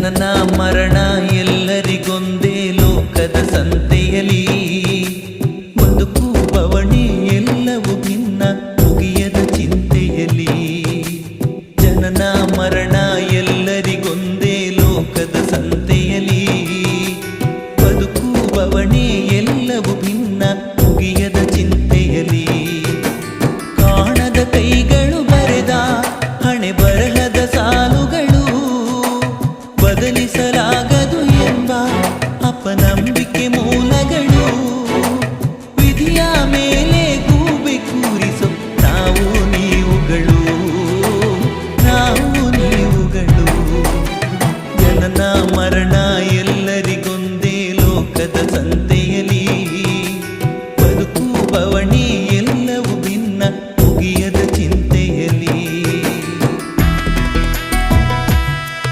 ಜನನ ಮರಣ ಎಲ್ಲರಿಗೊಂದೇ ಲೋಕದ ಸಂತೆಯಲಿ. ಬದುಕು ಬವಣೆ ಎಲ್ಲವೂ ಭಿನ್ನ ಮುಗಿಯದ ಚಿಂತೆಯಲಿ. ಜನನ ಮರಣ ಜಗದ ಸಂತೆಯಲಿ